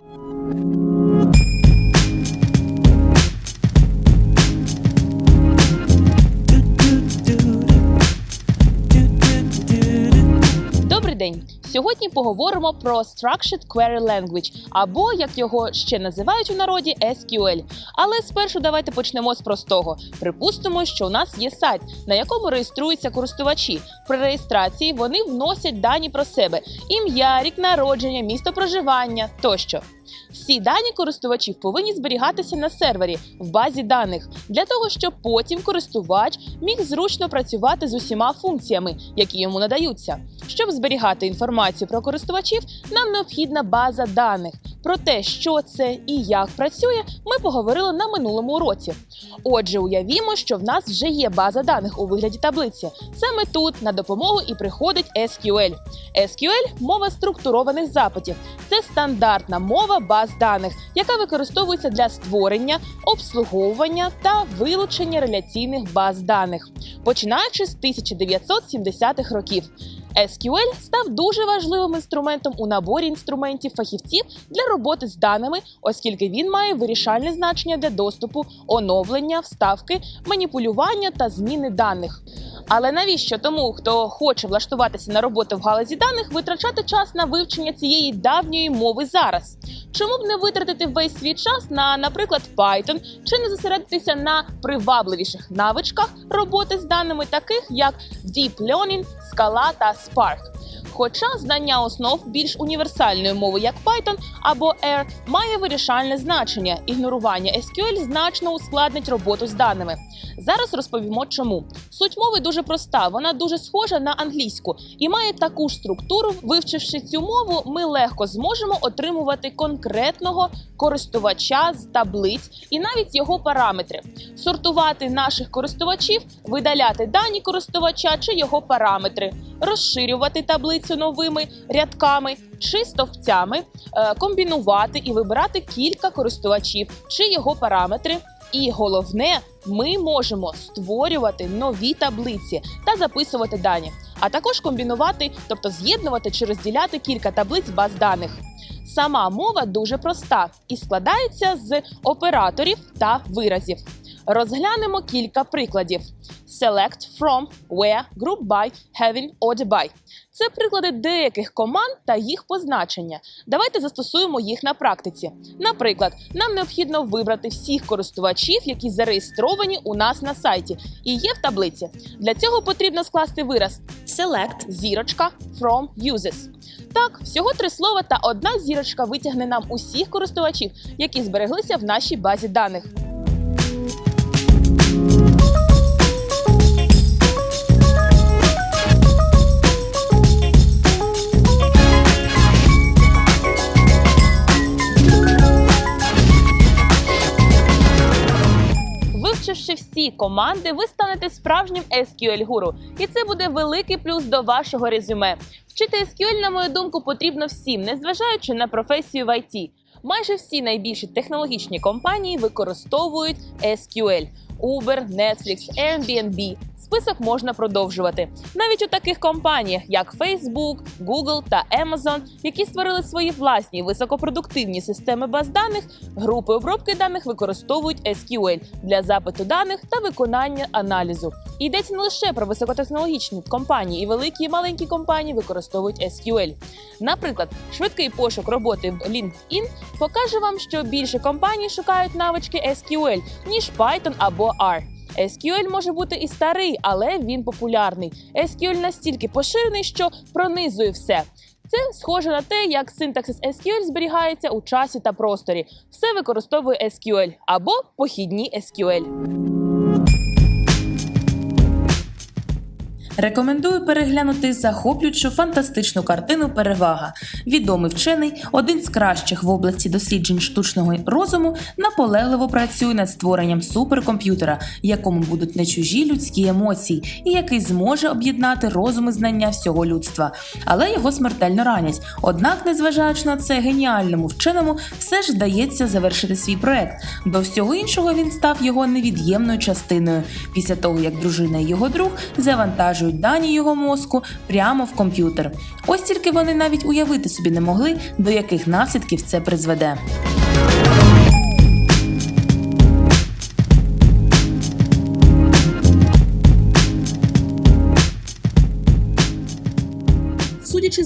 you день! Сьогодні поговоримо про Structured Query Language, або як його ще називають у народі SQL. Але спершу давайте почнемо з простого. Припустимо, що у нас є сайт, на якому реєструються користувачі. При реєстрації вони вносять дані про себе: ім'я, рік народження, місто проживання тощо. Всі дані користувачів повинні зберігатися на сервері в базі даних для того, щоб потім користувач міг зручно працювати з усіма функціями, які йому надаються. Щоб зберігати інформацію про користувачів, нам необхідна база даних. Про те, що це і як працює, ми поговорили на минулому уроці. Отже, уявімо, що в нас вже є база даних у вигляді таблиці. Саме тут на допомогу і приходить SQL. SQL – мова структурованих запитів. Це стандартна мова баз даних, яка використовується для створення, обслуговування та вилучення реляційних баз даних, починаючи з 1970-х років. SQL став дуже важливим інструментом у наборі інструментів фахівців для роботи з даними, оскільки він має вирішальне значення для доступу, оновлення, вставки, маніпулювання та зміни даних. Але навіщо тому, хто хоче влаштуватися на роботу в галузі даних, витрачати час на вивчення цієї давньої мови зараз? Чому б не витратити весь свій час на, наприклад, Python, чи не зосередитися на привабливіших навичках роботи з даними, таких як Deep Learning, Scala та Spark? Хоча знання основ більш універсальної мови, як Python або R, має вирішальне значення. Ігнорування SQL значно ускладнить роботу з даними. Зараз розповімо, чому суть мови дуже проста. Вона дуже схожа на англійську і має таку ж структуру. Вивчивши цю мову, ми легко зможемо отримувати конкретного користувача з таблиць і навіть його параметри, сортувати наших користувачів, видаляти дані користувача чи його параметри, розширювати таблицю новими рядками чи стовпцями, е, комбінувати і вибирати кілька користувачів чи його параметри. І головне, ми можемо створювати нові таблиці та записувати дані, а також комбінувати, тобто з'єднувати чи розділяти кілька таблиць баз даних. Сама мова дуже проста і складається з операторів та виразів. Розглянемо кілька прикладів: Select from, where, group by, having, order by. Це приклади деяких команд та їх позначення. Давайте застосуємо їх на практиці. Наприклад, нам необхідно вибрати всіх користувачів, які зареєстровані у нас на сайті і є в таблиці. Для цього потрібно скласти вираз select зірочка from users. Так, всього три слова та одна зірочка витягне нам усіх користувачів, які збереглися в нашій базі даних. Команди, ви станете справжнім SQL гуру, і це буде великий плюс до вашого резюме. Вчити SQL, на мою думку, потрібно всім, незважаючи на професію в IT. Майже всі найбільші технологічні компанії використовують SQL. Uber, Netflix, Airbnb. Список можна продовжувати. Навіть у таких компаніях, як Facebook, Google та Amazon, які створили свої власні високопродуктивні системи баз даних, групи обробки даних використовують SQL для запиту даних та виконання аналізу. Йдеться не лише про високотехнологічні компанії, і великі і маленькі компанії використовують SQL. Наприклад, швидкий пошук роботи в LinkedIn покаже вам, що більше компаній шукають навички SQL, ніж Python або R. SQL може бути і старий, але він популярний. SQL настільки поширений, що пронизує все. Це схоже на те, як синтаксис SQL зберігається у часі та просторі. Все використовує SQL або похідні SQL. Рекомендую переглянути захоплюючу фантастичну картину Перевага. Відомий вчений, один з кращих в області досліджень штучного розуму, наполегливо працює над створенням суперкомп'ютера, якому будуть не чужі людські емоції, і який зможе об'єднати розум і знання всього людства. Але його смертельно ранять. Однак, незважаючи на це геніальному вченому, все ж вдається завершити свій проект. До всього іншого він став його невід'ємною частиною. Після того, як дружина і його друг завантажують завантажують дані його мозку прямо в комп'ютер. Ось тільки вони навіть уявити собі не могли, до яких наслідків це призведе.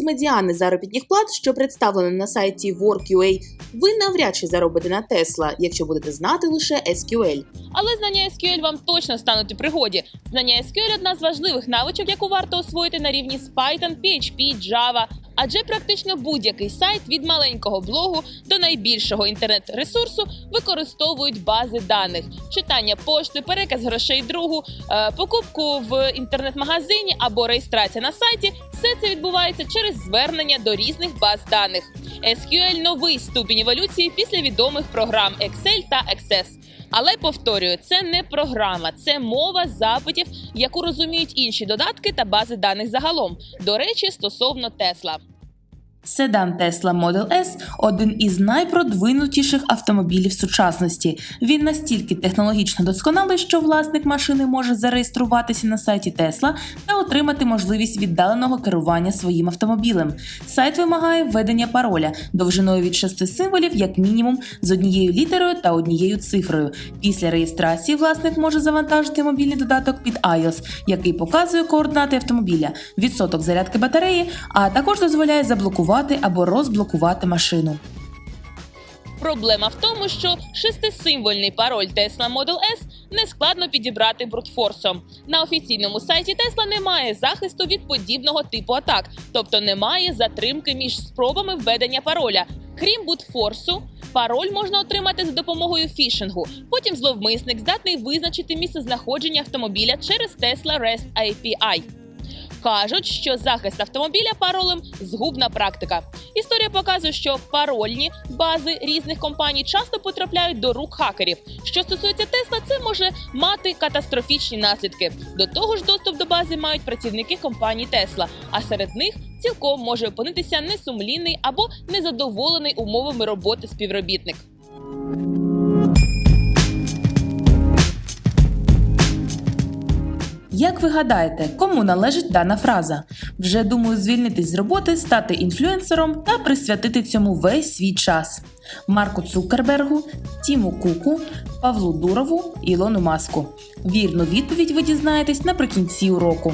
З медіани заробітних плат, що представлено на сайті Work.ua, ви навряд чи заробите на Tesla, якщо будете знати лише SQL. Але знання SQL вам точно стануть у пригоді. Знання SQL – одна з важливих навичок, яку варто освоїти на рівні з Python, PHP, Java. Адже практично будь-який сайт від маленького блогу до найбільшого інтернет-ресурсу використовують бази даних: читання пошти, переказ грошей другу, е, покупку в інтернет-магазині або реєстрація на сайті. Все це відбувається через звернення до різних баз даних. SQL – новий ступінь еволюції після відомих програм Excel та Access. Але повторюю, це не програма, це мова запитів, яку розуміють інші додатки та бази даних загалом. До речі, стосовно Tesla. Седан Tesla Model S – один із найпродвинутіших автомобілів сучасності. Він настільки технологічно досконалий, що власник машини може зареєструватися на сайті Tesla та отримати можливість віддаленого керування своїм автомобілем. Сайт вимагає введення пароля довжиною від шести символів, як мінімум, з однією літерою та однією цифрою. Після реєстрації власник може завантажити мобільний додаток під iOS, який показує координати автомобіля, відсоток зарядки батареї, а також дозволяє заблокувати або розблокувати машину. Проблема в тому, що шестисимвольний пароль Tesla Model S не складно підібрати брутфорсом. На офіційному сайті Tesla немає захисту від подібного типу атак, тобто немає затримки між спробами введення пароля. Крім бутфорсу, пароль можна отримати за допомогою фішингу. Потім зловмисник здатний визначити місце знаходження автомобіля через Tesla REST API. Кажуть, що захист автомобіля паролем згубна практика. Історія показує, що парольні бази різних компаній часто потрапляють до рук хакерів. Що стосується Тесла, це може мати катастрофічні наслідки. До того ж, доступ до бази мають працівники компанії Тесла, а серед них цілком може опинитися несумлінний або незадоволений умовами роботи співробітник. Як ви гадаєте, кому належить дана фраза? Вже думаю звільнитись з роботи, стати інфлюенсером та присвятити цьому весь свій час. Марку Цукербергу, Тіму Куку, Павлу Дурову, Ілону Маску. Вірну відповідь ви дізнаєтесь наприкінці уроку.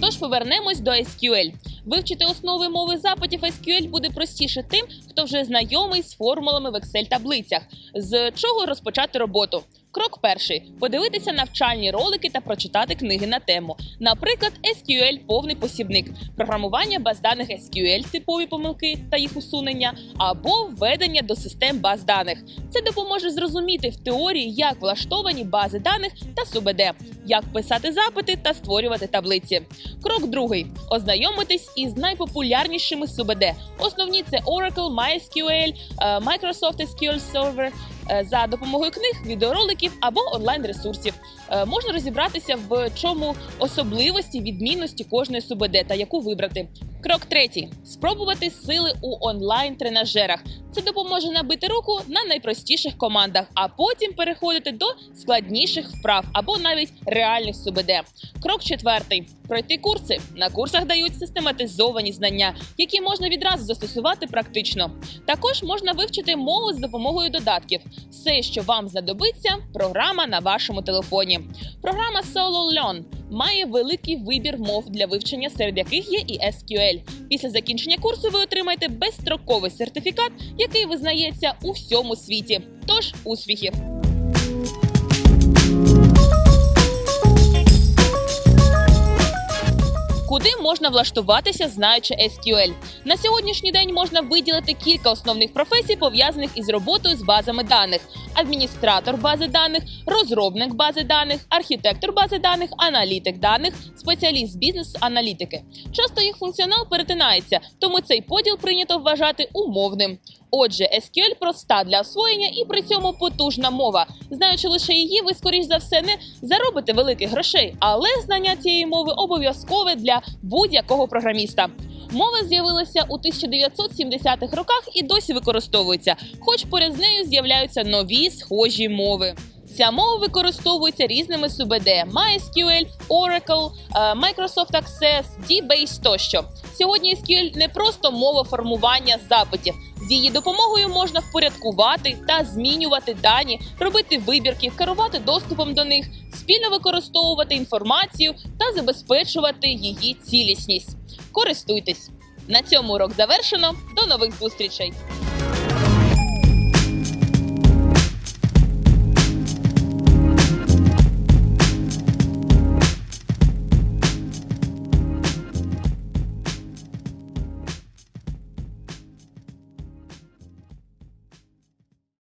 Тож повернемось до SQL. Вивчити основи мови запитів SQL буде простіше тим, хто вже знайомий з формулами в Excel-таблицях. З чого розпочати роботу? Крок перший: подивитися навчальні ролики та прочитати книги на тему. Наприклад, SQL повний посібник, програмування баз даних SQL, типові помилки та їх усунення, або введення до систем баз даних. Це допоможе зрозуміти в теорії, як влаштовані бази даних та СУБД, як писати запити та створювати таблиці. Крок другий: ознайомитись із найпопулярнішими СУБД. Основні це Oracle, MySQL, е, Microsoft SQL Server. Е, За допомогою книг, відеороликів або онлайн-ресурсів. Е, можна розібратися в чому особливості відмінності кожної СУБД та яку вибрати. Крок третій: спробувати сили у онлайн-тренажерах. Це допоможе набити руку на найпростіших командах, а потім переходити до складніших вправ або навіть реальних СУБД. Крок четвертий: пройти курси. На курсах дають систематизовані знання, які можна відразу застосувати практично. Також можна вивчити мову з допомогою додатків. Все, що вам знадобиться, програма на вашому телефоні. Програма Solo Learn має великий вибір мов для вивчення, серед яких є і SQL. Після закінчення курсу ви отримаєте безстроковий сертифікат, який визнається у всьому світі. Тож успіхів! Куди можна влаштуватися, знаючи SQL? На сьогоднішній день можна виділити кілька основних професій, пов'язаних із роботою з базами даних: адміністратор бази даних, розробник бази даних, архітектор бази даних, аналітик даних, спеціаліст бізнес-аналітики. Часто їх функціонал перетинається, тому цей поділ прийнято вважати умовним. Отже, SQL проста для освоєння і при цьому потужна мова. Знаючи лише її, ви скоріш за все не заробите великих грошей, але знання цієї мови обов'язкове для будь-якого програміста. Мова з'явилася у 1970-х роках і досі використовується, хоч поряд з нею з'являються нові схожі мови. Ця мова використовується різними СУБД MySQL, Oracle, е, Microsoft Access, DBase тощо. Сьогодні SQL не просто мова формування запитів. З її допомогою можна впорядкувати та змінювати дані, робити вибірки, керувати доступом до них, спільно використовувати інформацію та забезпечувати її цілісність. Користуйтесь! На цьому урок завершено. До нових зустрічей!